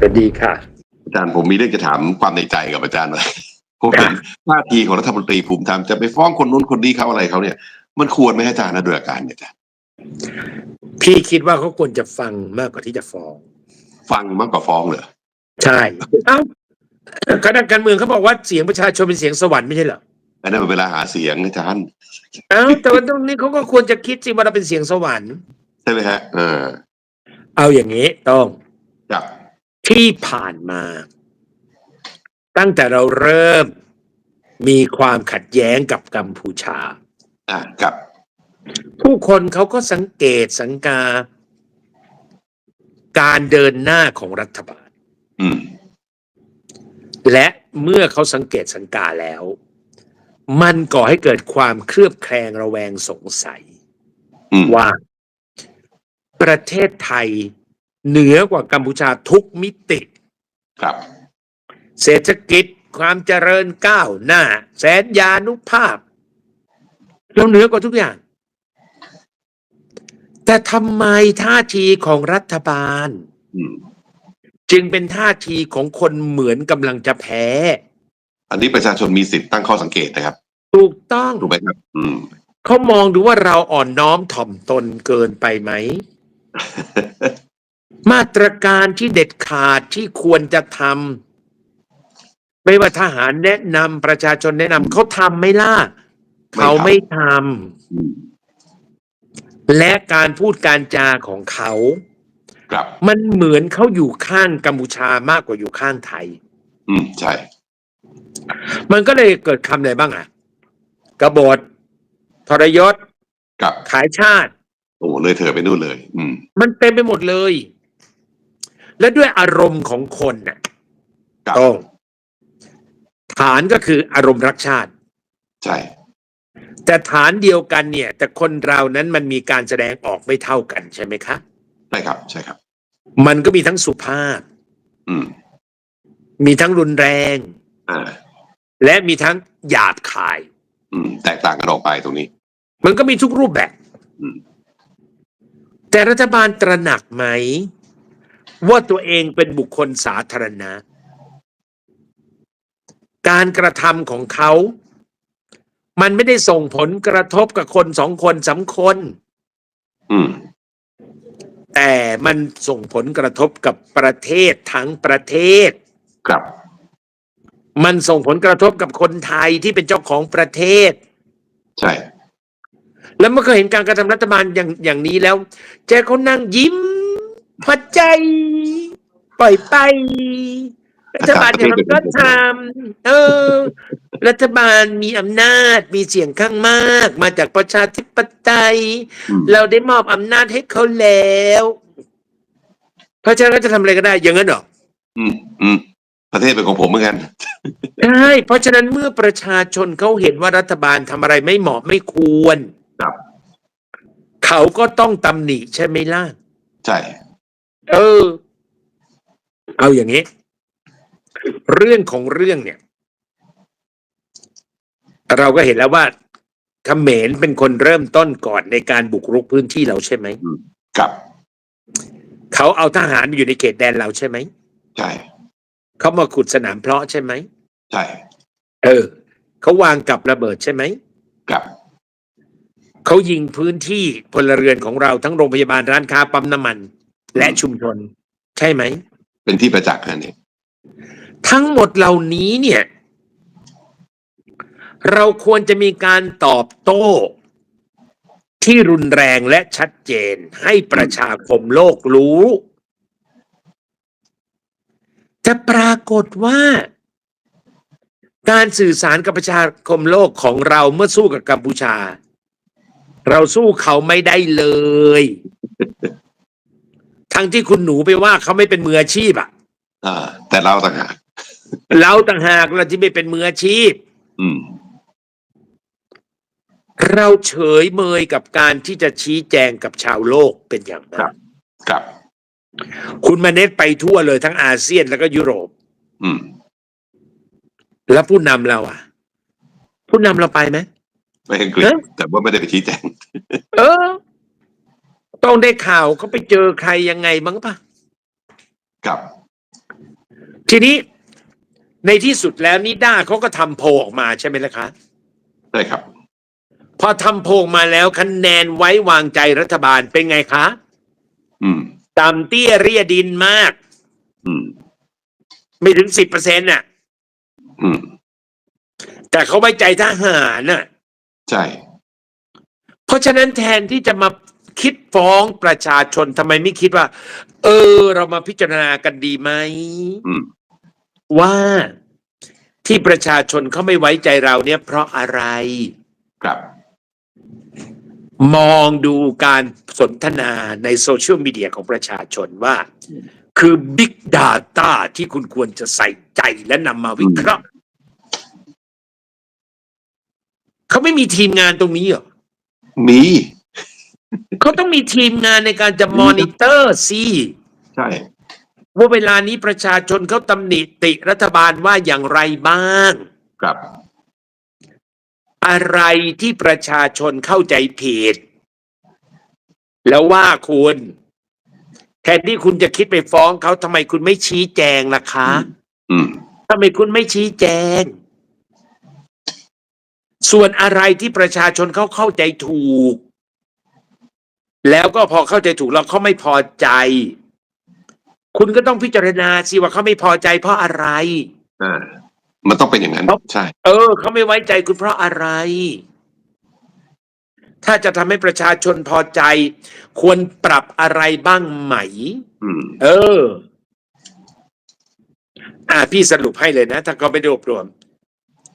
เป็นดีค่ะ อาจารย์ผมมีเรื่องจะถามความในใจกับอาจารย์หน่อยผมเห็นท่าทีของรัฐมนตรีภูมิธรรมจะไปฟ้องคนนู้นคนนี้เขาอะไรเขาเนี่ย มันควรไหมอาจารย์นะโดยอาการเนี่ยอาจารย์พี่คิดว่าเขาควรจะฟังมากกว่าที่จะฟ้อง ฟังมากกว่าฟ้องเหรอใช่เอ้าคณะการเมืองเขาบอกว่าเสียงประชาชนเป็นเสียงสวรรค์ไม่ใช่เหรออันนั้นมันเวลาหาเสียงอาจารย์เอ้าแต่ว่าตรงนี้เขาก็ควรจะคิดสิว่าเราเป็นเสียงสวรรค์ใช่ไหมฮะเออเอาอย่างนี้ต้องครับ ที่ผ่านมา ตั้งแต่เราเริ่มมีความขัดแย้งกับกัมพูชา อ่าครับ ผู้คนเขาก็สังเกตสังกา การเดินหน้าของรัฐบาล อืม และเมื่อเขาสังเกตสังกาแล้ว มันก่อให้เกิดความเครือบแคลงระแวงสงสัย อืมว่าประเทศไทย เหนือกว่ากัมพูชาทุกมิติ ครับ เศรษฐกิจความเจริญก้าวหน้า แสนยานุภาพเราเหนือกว่าทุกอย่าง แต่ทำไมท่าทีของรัฐบาลอืมจึงเป็นท่าทีของคนเหมือนกำลังจะแพ้ อันนี้ประชาชนมีสิทธิ์ตั้งข้อสังเกตนะครับ ถูกต้องถูกไหมครับ อืมเขามองดูว่าเราอ่อนน้อมถ่อมตนเกินไปไหม มาตรการที่เด็ดขาดที่ควรจะทำไม่ว่าทหารแนะนำประชาชนแนะนำเขาทำไหม่ล่ะไม่ทำเขาไม่ทอืมำและการพูดการจาของเขาครับมันเหมือนเขาอยู่ข้างกัมพูชามากกว่าอยู่ข้างไทย อืมใช่ มันก็เลยเกิดคำอะไรบ้างอะกบฏทรยศครับขายชาติ โอ้เลยเธอไปนู่นเลย อืม มันเต็มไปหมดเลย และด้วยอารมณ์ของคนน่ะครับต้อง ฐานก็คืออารมณ์รักชาติ ใช่ แต่ฐานเดียวกันเนี่ย แต่คนเรานั้นมันมีการแสดงออกไม่เท่ากันใช่ไหมคะใช่ครับ ใช่ครับ มันก็มีทั้งสุภาพ อืม มีทั้งรุนแรง อ่า และมีทั้งหยาบคาย อืม แตกต่างกันออกไปตรงนี้ มันก็มีทุกรูปแบบ อืม แต่รัฐบาลตระหนักไหม ว่าตัวเองเป็นบุคคลสาธารณะ การกระทำของเขา มันไม่ได้ส่งผลกระทบกับคนสองคนสามคนอืมแต่มันส่งผลกระทบกับประเทศทั้งประเทศ ครับ มันส่งผลกระทบกับคนไทยที่เป็นเจ้าของประเทศ ใช่ แล้วเมื่อเคยเห็นการกระทำรัฐบาลอย่างอย่างนี้แล้วเจ๊เขานั่งยิ้ม พอใจ ปล่อยไป รัฐบาลอย่างนั้นก็ทำเออ รัฐบาลมีอำนาจมีเสียงข้างมาก มาจากประชาธิปไตยอืมเราได้มอบอำนาจให้เขาแล้วเพราะฉะนั้นก็จะทำอะไรก็ได้ อย่างนั้นเหรออืมอืมประเทศเป็นของผมเหมือนกันใช่เพราะฉะนั้นเมื่อประชาชนเขาเห็นว่ารัฐบาลทำอะไรไม่เหมาะไม่ควร ครับ เขาก็ต้องตำหนิใช่ไหมล่ะ ใช่ เออ เอาอย่างนี้ เรื่องของเรื่องเนี่ย เราก็เห็นแล้วว่าเขมรเป็นคนเริ่มต้นก่อนในการบุกรุกพื้นที่เราใช่ไหมครับเขาเอาทหารมาอยู่ในเขตแดนเราใช่ไหมใช่เขามาขุดสนามเพาะใช่ไหมใช่เออเขาวางกับระเบิดใช่ไหมครับเขายิงพื้นที่พลเรือนของเราทั้งโรงพยาบาลร้านค้าปั๊มน้ำมัน และชุมชน ใช่ไหม เป็นที่ประจักษ์นะเนี่ยทั้งหมดเหล่านี้เนี่ย เราควรจะมีการตอบโต้ ที่รุนแรงและชัดเจนให้ประชาคมโลกรู้จะปรากฏว่า การสื่อสารกับประชาคมโลกของเราเมื่อสู้กับกัมพูชา เราสู้เขาไม่ได้เลย ทั้งที่คุณหนูไปว่าเขาไม่เป็นมืออาชีพอะอ่าแต่เราต่างหากเราต่างหากเราที่ไม่เป็นมืออาชีพ อืม เราเฉยเมยกับการที่จะชี้แจงกับชาวโลกเป็นอย่างครัมากบ ครับ คุณมาเน็ตไปทั่วเลยทั้งอาเซียนแล้วก็ยุโรป อืม แล้วผู้นำเราอะ ผู้นำเราไปไหมไปอังกฤษเอ๊ะแต่ว่าไม่ได้ไปชี้แจง เออ ต้องได้ข่าวเขาไปเจอใครยังไงบ้างปะครับ ทีนี้ในที่สุดแล้วนิด้าเขาก็ทำโพลออกมาใช่ไหมล่ะคะ ใช่ครับ พอทำโพลมาแล้วคะแนนไว้วางใจรัฐบาลเป็นไงคะอืม ต่ำเตี้ยเรียดินมาก อืม ไม่ถึงสิบเปอร์เซ็นต์น่ะ อืม แต่เขาไว้ใจทหารน่ะ ใช่ เพราะฉะนั้นแทนที่จะมา คิดฟ้องประชาชนทำไมไม่คิดว่า เออ เรามาพิจารณากันดีไหมอืมว่าที่ประชาชนเขาไม่ไว้ใจเราเนี่ย เพราะอะไรครับ มองดูการสนทนาในโซเชียลมีเดียของประชาชนว่า คือ Big Data ที่คุณควรจะใส่ใจและนำมาวิเคราะห์เขาไม่มีทีมงานตรงนี้เหรอมี เขาต้องมีทีมงานในการจะมอนิเตอร์สิใช่ ว่าเวลานี้ประชาชนเขาตำหนิติรัฐบาลว่าอย่างไรบ้าง ครับ อะไรที่ประชาชนเข้าใจผิด แล้วว่าคุณ แทนที่คุณจะคิดไปฟ้องเขาทำไมคุณไม่ชี้แจงล่ะคะ อืม ทำไมคุณไม่ชี้แจง ส่วนอะไรที่ประชาชนเขาเข้าใจถูก แล้วก็พอเข้าใจถูกแล้วเขาไม่พอใจ คุณก็ต้องพิจารณาสิว่าเขาไม่พอใจเพราะอะไร อ่า มันต้องเป็นอย่างนั้นครับใช่ เออเขาไม่ไว้ใจคุณเพราะอะไร ถ้าจะทำให้ประชาชนพอใจ ควรปรับอะไรบ้างไหม อืม เออ อ่า พี่สรุปให้เลยนะ ถ้าเขาไปรวบรวม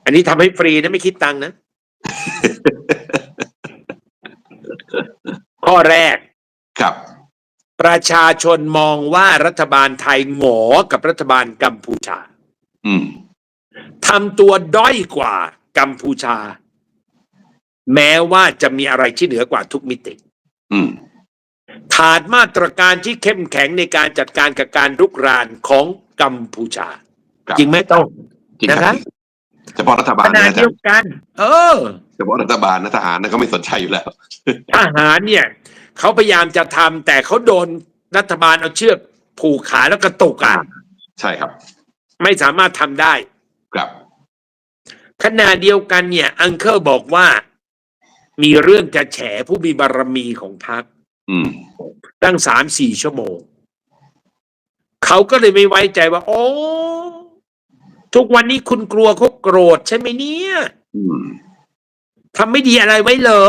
อันนี้ทำให้ฟรีนะไม่คิดตังค์นะข้ อแรก ครับ ประชาชนมองว่ารัฐบาลไทยหงอกับรัฐบาลกัมพูชา อืมทำตัวด้อยกว่ากัมพูชา แม้ว่าจะมีอะไรที่เหนือกว่าทุกมิติ อืมขาดมาตรการที่เข้มแข็งในการจัดการกับการรุกรานของกัมพูชา ครับ จริงไหมต้อง จริงนะคครัรับ บ เฉพาะรัฐบาลขณะนะอาจาเดีรยวย์กัน เออ เฉพาะรัฐบาลนะทหารนะเขาไม่สนใจอยู่แล้ว ทหารเนี่ยเขาพยายามจะทำแต่เขาโดนรัฐบาลเอาเชือกผูกขาแล้วกระตุกอะใช่ครับไม่สามารถทำได้ ครับขณะเดียวกันเนี่ย อังเคิลบอกว่า มีเรื่องจะแฉผู้มีบารมีของพรรคอืม ตั้งสามสี่ชั่วโมง เขาก็เลยไม่ไว้ใจว่า โอ้ ทุกวันนี้คุณกลัวเขาโกรธใช่ไหมเนี่ยอืมทำไม่ดีอะไรไว้เหรอ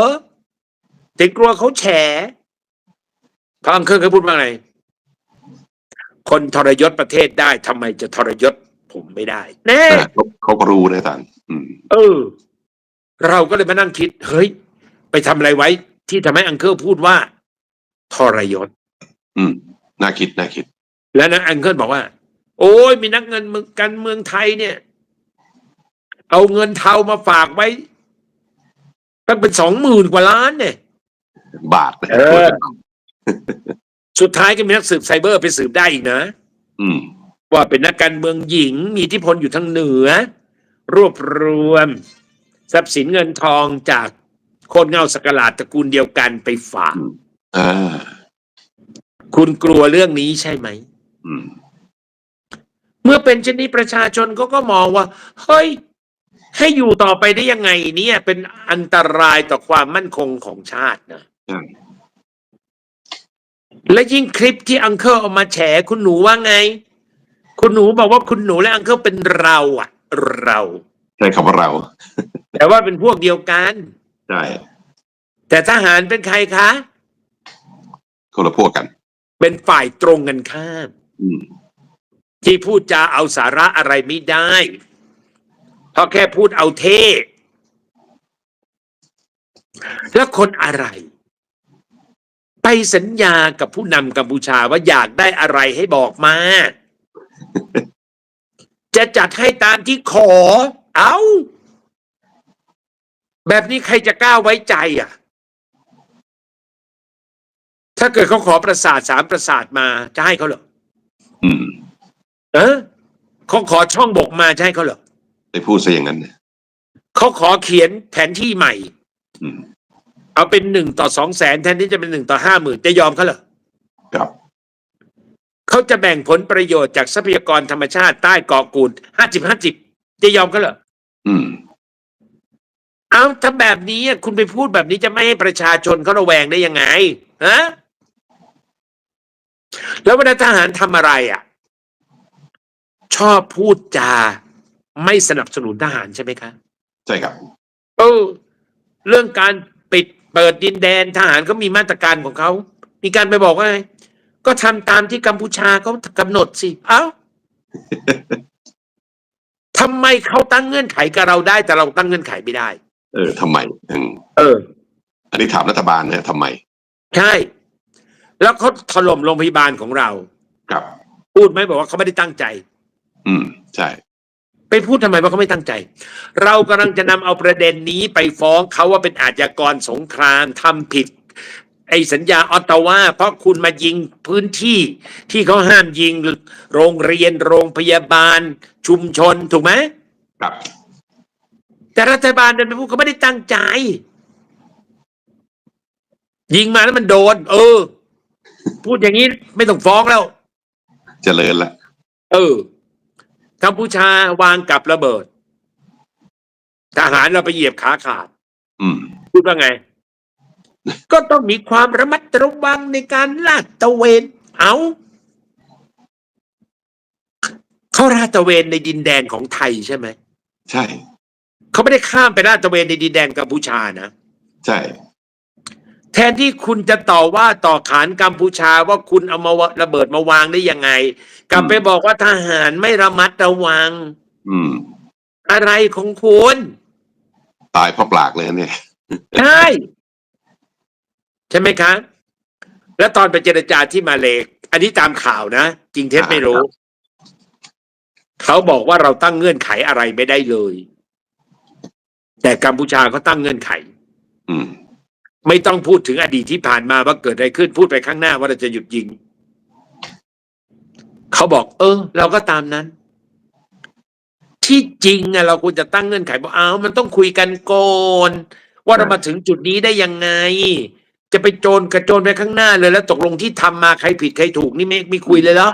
แต่กลัวเขาแฉพระอังเคิลเขาพูดว่าไงคนทรยศประเทศได้ทำไมจะทรยศผมไม่ได้แน่เขาเขาก็รู้นะอาจารย์อืมเออ เราก็เลยมานั่งคิด เฮ้ย ไปทำอะไรไว้ ที่ทำให้อังเคิลพูดว่า ทรยศ อืมน่าคิดน่าคิด แล้วนะอังเคิลบอกว่า โอ้ยมีนักเงินเมืองการเมืองไทยเนี่ย เอาเงินเทามาฝากไว้ตั้งเป็นสองหมื่นกว่าล้านเนี่ย บาทนะเออ สุดท้ายก็มีนักสืบไซเบอร์ไปสืบได้อีกนะอืม ว่าเป็นนักการเมืองหญิงมีอิทธิพลอยู่ทางเหนือ รวบรวม ทรัพย์สินเงินทองจากโคนเงาสกลาดตระกูลเดียวกันไปฝาก อ่า คุณกลัวเรื่องนี้ใช่ไหม อืม เมื่อเป็นเช่นนี้ประชาชนก็ก็มองว่า เฮ้ย ให้อยู่ต่อไปได้ยังไงเนี่ย เป็นอันตรายต่อความมั่นคงของชาตินะใช่และยิ่งคลิปที่อังเคิลเอามาแฉคุณหนูว่าไง คุณหนูบอกว่าคุณหนูและอังเคิลเป็นเราอะเราใช่คำว่าเรา แต่ว่าเป็นพวกเดียวกันใช่แต่ทหารเป็นใครคะคนละพวกกัน เป็นฝ่ายตรงกันข้าม อืม ที่พูดจาเอาสาระอะไรไม่ได้ เพราะแค่พูดเอาเท่แล้วคนอะไร ไปสัญญากับผู้นำกัมพูชาว่าอยากได้อะไรให้บอกมา จะจัดให้ตามที่ขอ เอาแบบนี้ใครจะกล้าไว้ใจอะ ถ้าเกิดเขาขอประสาทสามประสาทมาจะให้เขาเหรอ เออเขาขอช่องบกมาจะให้เขาเหรอไปพูดซะอย่างนั้นเนี่ยเขาขอเขียนแผนที่ใหม่ อืมเอาเป็นหนึ่งต่อสองแสนแทนที่จะเป็นหนึ่งต่อห้าหมื่นจะยอมเขาเหรอครับเขาเขาจะแบ่งผลประโยชน์จากทรัพยากรธรรมชาติใต้เกาะกูดห้าสิบห้าสิบจะยอมก็เหรออืมเอาถ้าแบบนี้อะคุณไปพูดแบบนี้จะไม่ให้ประชาชนเขาระแวงได้ยังไงฮะแล้วเวลาทหารทำอะไรอะ ชอบพูดจาไม่สนับสนุนทหารใช่ไหมคะใช่ครับเออเรื่องการปิดเปิดดินแดนทหารก็มีมาตรการของเขา มีการไปบอกว่าไงก็ทำตามที่กัมพูชาเขากำหนดสิเอ้าทำไมเขาตั้งเงื่อนไขกับเราได้ แต่เราตั้งเงื่อนไขไม่ได้ เออทำไมอืมเออ อันนี้ถามรัฐบาลนะทำไม ใช่ แล้วเขาถล่มโรงพยาบาลของเรา ครับ พูดไหมบอกว่าเขาไม่ได้ตั้งใจ อืม ใช่ไปพูดทำไมว่าเขาไม่ตั้งใจ เรากำลังจะนำเอาประเด็นนี้ไปฟ้องเขาว่าเป็นอาชญากรสงครามทำผิด ไอ้สัญญาออตตาวาเพราะคุณมายิงพื้นที่ที่เขาห้ามยิงโรงเรียนโรงพยาบาล ชุมชนถูกไหมครับ แต่รัฐบาลเดินไปพูดเขาไม่ได้ตั้งใจ ยิงมาแล้วมันโดน เออ พูดอย่างนี้ไม่ต้องฟ้องแล้วเจริญละเออ กัมพูชาวางกับระเบิด ทหารเราไปเหยียบขาขาดอืมพูดว่าไง ก็ต้องมีความระมัดระวังในการลาดตระเวน เอาเขาลาดตระเวนในดินแดนของไทยใช่ไหม ใช่ เขาไม่ได้ข้ามไปลาดตระเวนในดินแดนกัมพูชานะ ใช่ แทนที่คุณจะต่อว่าต่อขานกัมพูชาว่าคุณเอามาระเบิดมาวางได้ยังไง กลับไปบอกว่าทหารไม่ระมัดระวัง อืม อะไรของคุณ ตายเพราะปลากเลยนะเนี่ยใช่ใช่ไหมคะแล้วตอนไปเจรจาที่มาเลกอันนี้ตามข่าวนะ จริงเท็จไม่รู้ เขาบอกว่าเราตั้งเงื่อนไขอะไรไม่ได้เลย แต่กัมพูชาเขาตั้งเงื่อนไข อืม ไม่ต้องพูดถึงอดีตที่ผ่านมาว่าเกิดอะไรขึ้นพูดไปข้างหน้าว่าเราจะหยุดยิง เขาบอก เออ เราก็ตามนั้น ที่จริงอะเราควรจะตั้งเงื่อนไขบอกอ้าวมันต้องคุยกันก่อนว่าเรามาถึงจุดนี้ได้ยังไง จะไปโจรกระโจนไปข้างหน้าเลย แล้วตกลงที่ทำมาใครผิดใครถูกนี่ไม่ไม่คุยเลยเหรอ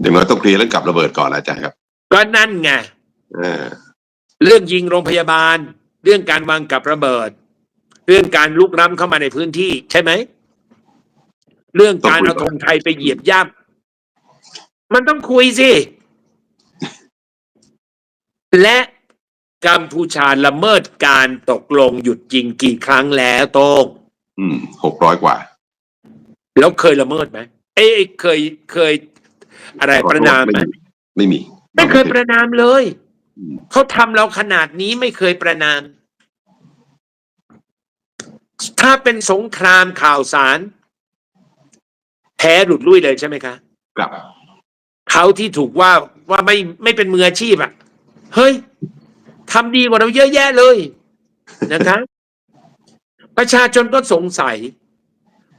เดี๋ยวมันต้องเคลียร์เรื่องกลับระเบิดก่อนนะอาจารย์ครับ ก็นั่นไงเออเรื่องยิงโรงพยาบาล เรื่องการวางกับระเบิด เรื่องการลุกล้ำเข้ามาในพื้นที่ใช่ไหม เรื่องการเอาธงไทยไปเหยียบย่ำมันต้องคุยสิ และกัมพูชาละเมิดการตกลงหยุดยิงกี่ครั้งแล้วโต้งอืมหกร้อยกว่า แล้วเคยละเมิดไหมเอ้ยเคยเคย อะไรประนามไหมไม่มี ไม่เคยประนามเลยอืมเขาทำเราขนาดนี้ไม่เคยประนาม ถ้าเป็นสงครามข่าวสาร แพ้หลุดลุ่ยเลยใช่ไหมคะกลับเขาที่ถูกว่าว่าไม่ไม่เป็นมืออาชีพอะ เฮ้ยทำดีกว่าเราเยอะแยะเลยนะคะประชาชนก็สงสัย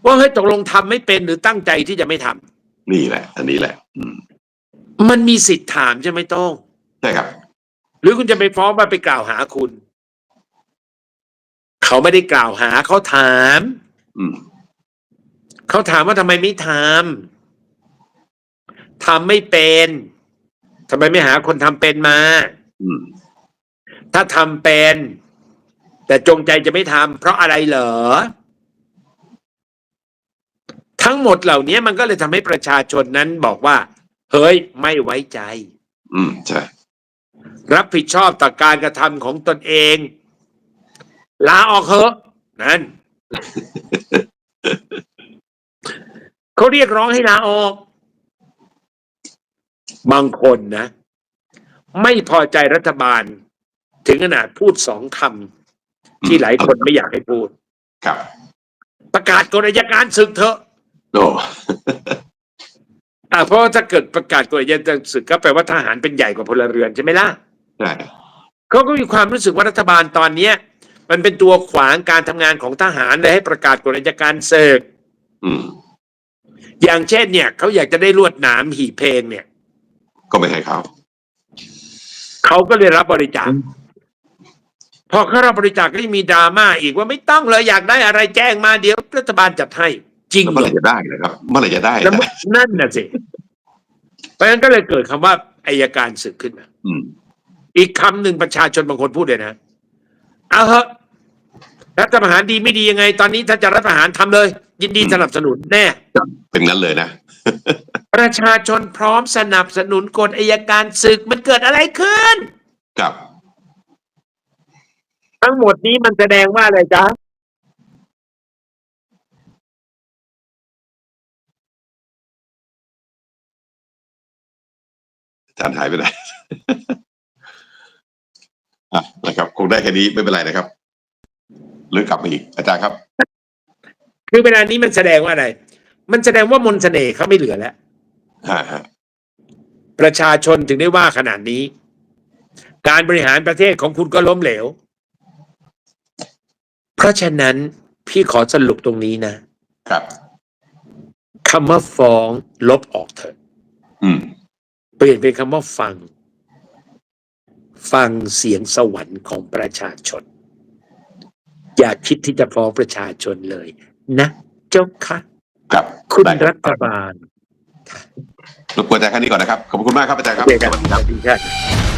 ว่าเฮ้ยตกลงทำไม่เป็นหรือตั้งใจที่จะไม่ทำนี่แหละ อันนี้แหละอืมมันมีสิทธิ์ถามใช่ไหมโต้องใช่ครับ หรือคุณจะไปฟ้องมาไปกล่าวหาคุณ เขาไม่ได้กล่าวหาเขาถามอืมเขาถามว่าทำไมไม่ทำทำไม่เป็นทำไมไม่หาคนทำเป็นมาอืมถ้าทำเป็น แต่จงใจจะไม่ทำเพราะอะไรเหรอ ทั้งหมดเหล่านี้มันก็เลยทำให้ประชาชนนั้นบอกว่า เฮ้ย ไม่ไว้ใจ อืมใช่รับผิดชอบต่อการกระทำของตนเอง ลาออกเถอะนั่นเขาเรียกร้องให้ลาออก บางคนนะ ไม่พอใจรัฐบาล ถึงขนาดพูดสองคำที่หลายคนไม่อยากให้พูด ครับ ประกาศกฎอัยการศึกเถอะโอ้อ่าเพราะว่าถ้าเกิดประกาศกฎอัยการศึกก็แปลว่าทหารเป็นใหญ่กว่าพลเรือนใช่ไหมล่ะใช่เขาก็มีความรู้สึกว่ารัฐบาลตอนเนี้ย มันเป็นตัวขวางการทำงานของทหารเลยให้ประกาศกฎอัยการศึกอืม อย่างเช่นเนี่ยเขาอยากจะได้ลวดหนามหีบเพลงเนี่ย ก็ไม่ให้เขาเขาก็เลยรับบริจาค พอเขารับบริจาคก็มีดราม่าอีกว่าไม่ต้องเลยอยากได้อะไรแจ้งมาเดี๋ยวรัฐบาลจัดให้ จริงแล้วเหเมื่อรไหอร่จะได้นะครับ เมื่อไหร่จะได้แล้วนะนั่นน่ะสิเพราะฉะนั้นก็เลยเกิดคำว่าอายการศึกขึ้นมา อืม อีกคำหนึ่งประชาชนบางคนพูดเลยนะ เอาเหอะรัฐประหารดีไม่ดียังไง ตอนนี้ถ้าจะรัฐประหารทำเลย ยินดีสนับสนุนแน่เป็นงั้นเลยนะ ประชาชนพร้อมสนับสนุนกฎอายการศึกมันเกิดอะไรขึ้นกับ ทั้งหมดนี้มันแสดงว่าอะไรจ๊ะอาจารย์หายไปไหน อะนะครับคงได้แค่นี้ไม่เป็นไรนะครับ หรือกลับมาอีกอาจารย์ครับ คือเวลานี้มันแสดงว่าอะไร มันแสดงว่ามนต์เสน่ห์เขาไม่เหลือแล้วฮะฮะประชาชนถึงได้ว่าขนาดนี้ การบริหารประเทศของคุณก็ล้มเหลว เพราะฉะนั้นพี่ขอสรุปตรงนี้นะครับคำว่าฟ้องลบออกเถอะอืมเปลี่ยนเป็นคำว่าฟัง ฟังเสียงสวรรค์ของประชาชน อย่าคิดที่จะฟ้องประชาชนเลย นะเจ้าค่ะครับคุณได้ครัฐบาลรบกวนอาจารย์แค่นี้ก่อนนะครับ ขอบคุณมากครับอาจารย์ครับเจอกันสวัสดีครับสวัสดีครับ